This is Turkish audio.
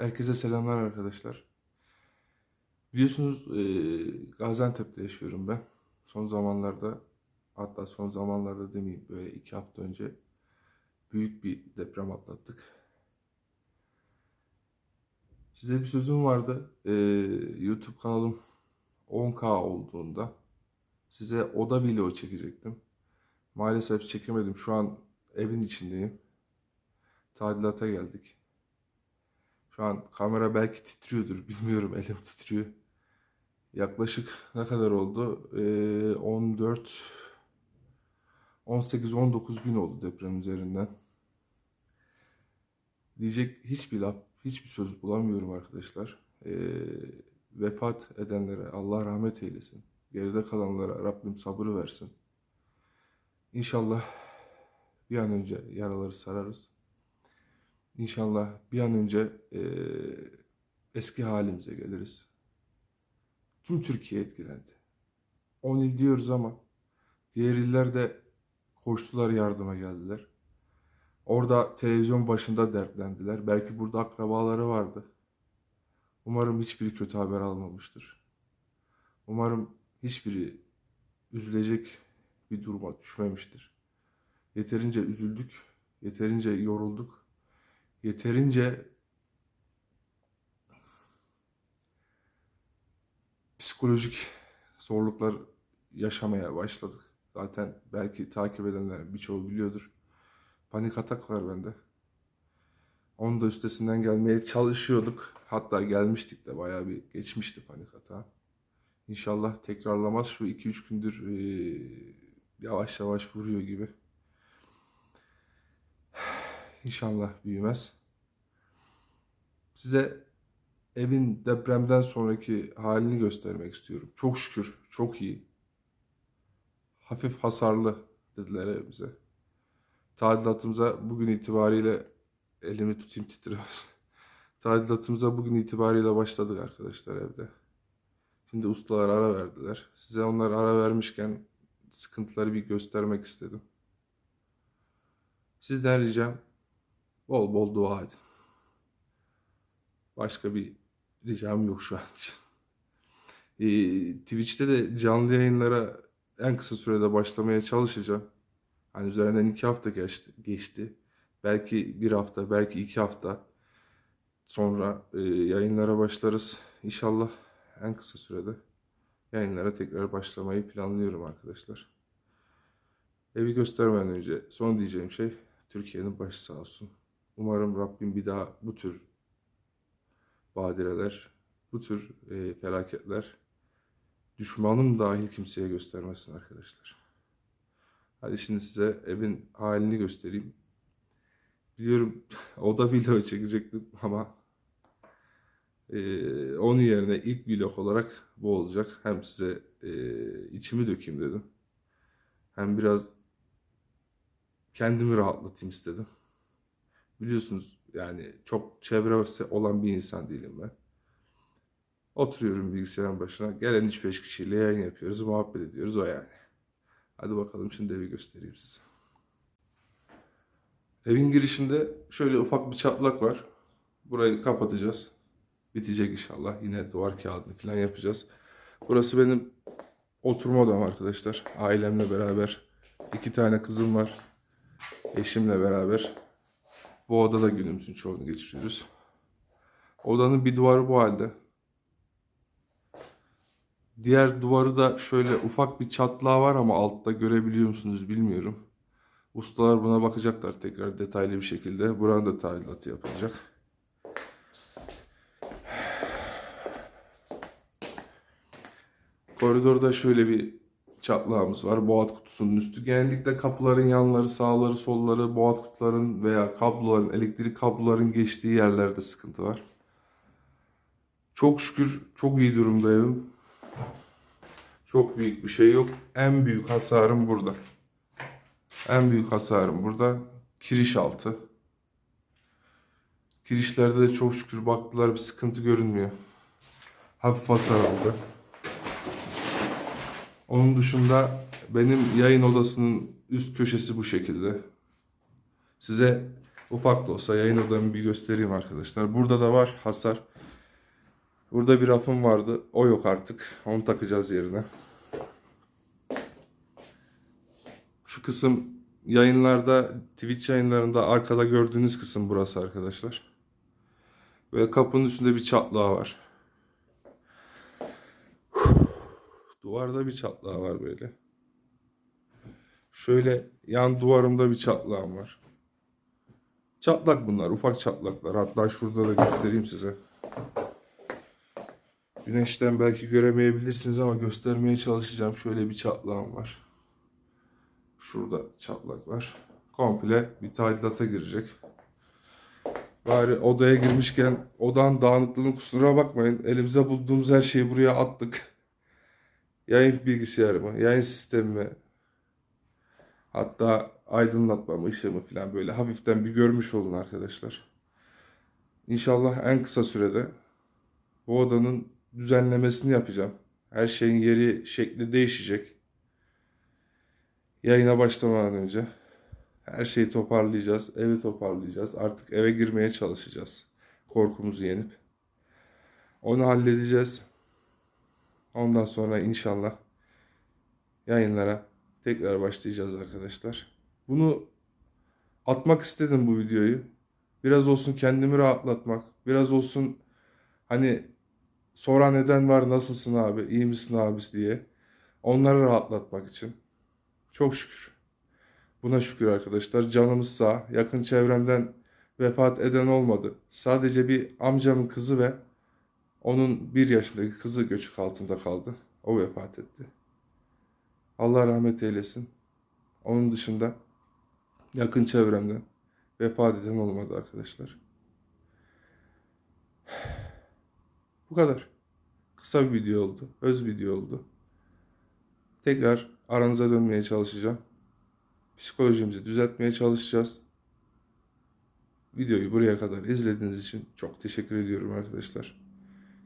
Herkese selamlar arkadaşlar. Biliyorsunuz eee, Gaziantep'te yaşıyorum ben. Son zamanlarda hatta son zamanlarda demeyeyim böyle iki hafta önce büyük bir deprem atlattık. Size bir sözüm vardı. Eee, YouTube kanalım 10K olduğunda size oda vlogu çekecektim. Maalesef çekemedim. Şu an evin içindeyim. Tadilata geldik. Şu an kamera belki titriyordur. Bilmiyorum elim titriyor. Yaklaşık ne kadar oldu? Ee, 14 18-19 gün oldu deprem üzerinden. Diyecek hiçbir laf, hiçbir söz bulamıyorum arkadaşlar. Ee, vefat edenlere Allah rahmet eylesin. Geride kalanlara Rabbim sabır versin. İnşallah bir an önce yaraları sararız. İnşallah bir an önce eee, eski halimize geliriz. Tüm Türkiye etkilendi. 10 il diyoruz ama diğer iller de koştular yardıma geldiler. Orada televizyon başında dertlendiler. Belki burada akrabaları vardı. Umarım hiçbiri kötü haber almamıştır. Umarım hiçbiri üzülecek bir duruma düşmemiştir. Yeterince üzüldük, yeterince yorulduk yeterince psikolojik zorluklar yaşamaya başladık. Zaten belki takip edenler birçoğu biliyordur. Panik atak var bende. Onun da üstesinden gelmeye çalışıyorduk. Hatta gelmiştik de bayağı bir geçmişti panik atağı. İnşallah tekrarlamaz. Şu 2-3 gündür yavaş yavaş vuruyor gibi. İnşallah büyümez. Size evin depremden sonraki halini göstermek istiyorum. Çok şükür, çok iyi. Hafif hasarlı dediler evimize. Tadilatımıza bugün itibariyle elimi tutayım titriyor. Tadilatımıza bugün itibariyle başladık arkadaşlar evde. Şimdi ustalar ara verdiler. Size onlar ara vermişken sıkıntıları bir göstermek istedim. Sizden ricam bol bol dua edin. Başka bir ricam yok şu an için. Ee, Twitch'te de canlı yayınlara en kısa sürede başlamaya çalışacağım. Hani üzerinden iki hafta geçti. geçti. Belki bir hafta, belki iki hafta sonra e, yayınlara başlarız. İnşallah en kısa sürede yayınlara tekrar başlamayı planlıyorum arkadaşlar. Evi göstermeden önce son diyeceğim şey Türkiye'nin başı sağ olsun. Umarım Rabbim bir daha bu tür badireler, bu tür e, felaketler düşmanın dahil kimseye göstermesin arkadaşlar. Hadi şimdi size evin halini göstereyim. Biliyorum oda vlog çekecektim ama e, onun yerine ilk vlog olarak bu olacak. Hem size e, içimi dökeyim dedim. Hem biraz kendimi rahatlatayım istedim. Biliyorsunuz yani çok çevresi olan bir insan değilim ben. Oturuyorum bilgisayarın başına. Gelen 3-5 kişiyle yayın yapıyoruz, muhabbet ediyoruz o yani. Hadi bakalım şimdi evi göstereyim size. Evin girişinde şöyle ufak bir çatlak var. Burayı kapatacağız. Bitecek inşallah. Yine duvar kağıdını falan yapacağız. Burası benim oturma odam arkadaşlar. Ailemle beraber. iki tane kızım var. Eşimle beraber. Bu odada günümüzün çoğunu geçiriyoruz. Odanın bir duvarı bu halde. Diğer duvarı da şöyle ufak bir çatlağı var ama altta görebiliyor musunuz bilmiyorum. Ustalar buna bakacaklar tekrar detaylı bir şekilde. Buranın da tadilatı yapılacak. Koridorda şöyle bir çatlağımız var. Boğat kutusunun üstü. Genellikle kapıların yanları, sağları, solları, boğat kutuların veya kabloların, elektrik kabloların geçtiği yerlerde sıkıntı var. Çok şükür çok iyi durumda evim. Çok büyük bir şey yok. En büyük hasarım burada. En büyük hasarım burada. Kiriş altı. Kirişlerde de çok şükür baktılar bir sıkıntı görünmüyor. Hafif hasar aldı. Onun dışında benim yayın odasının üst köşesi bu şekilde. Size Ufak da olsa yayın odamı bir göstereyim arkadaşlar. Burada da var hasar. Burada bir rafım vardı. O yok artık. Onu takacağız yerine. Şu kısım yayınlarda, Twitch yayınlarında arkada gördüğünüz kısım burası arkadaşlar. Ve kapının üstünde bir çatlağı var. Duvarda bir çatlağı var böyle. Şöyle yan duvarımda bir çatlağım var. Çatlak bunlar, ufak çatlaklar. Hatta şurada da göstereyim size. Güneşten belki göremeyebilirsiniz ama göstermeye çalışacağım. Şöyle bir çatlağım var. Şurada çatlak var. Komple bir tadilata girecek. Bari odaya girmişken odanın dağınıklığının kusuruna bakmayın. Elimize bulduğumuz her şeyi buraya attık. Yayın bilgisayarımı, yayın sistemimi, hatta aydınlatmamı, ışığımı falan böyle hafiften bir görmüş olun arkadaşlar. İnşallah en kısa sürede bu odanın düzenlemesini yapacağım. Her şeyin yeri, şekli değişecek. Yayına başlamadan önce her şeyi toparlayacağız, evi toparlayacağız. Artık eve girmeye çalışacağız. Korkumuzu yenip. Onu halledeceğiz. Ondan sonra inşallah yayınlara tekrar başlayacağız arkadaşlar. Bunu atmak istedim bu videoyu. Biraz olsun kendimi rahatlatmak. Biraz olsun hani soran neden var nasılsın abi, iyi misin abisi diye. Onları rahatlatmak için. Çok şükür. Buna şükür arkadaşlar. Canımız sağ. Yakın çevremden vefat eden olmadı. Sadece bir amcamın kızı ve onun bir yaşındaki kızı göçük altında kaldı. O vefat etti. Allah rahmet eylesin. Onun dışında yakın çevremden vefat eden olmadı arkadaşlar. Bu kadar. Kısa bir video oldu. Öz video oldu. Tekrar aranıza dönmeye çalışacağım. Psikolojimizi düzeltmeye çalışacağız. Videoyu buraya kadar izlediğiniz için çok teşekkür ediyorum arkadaşlar.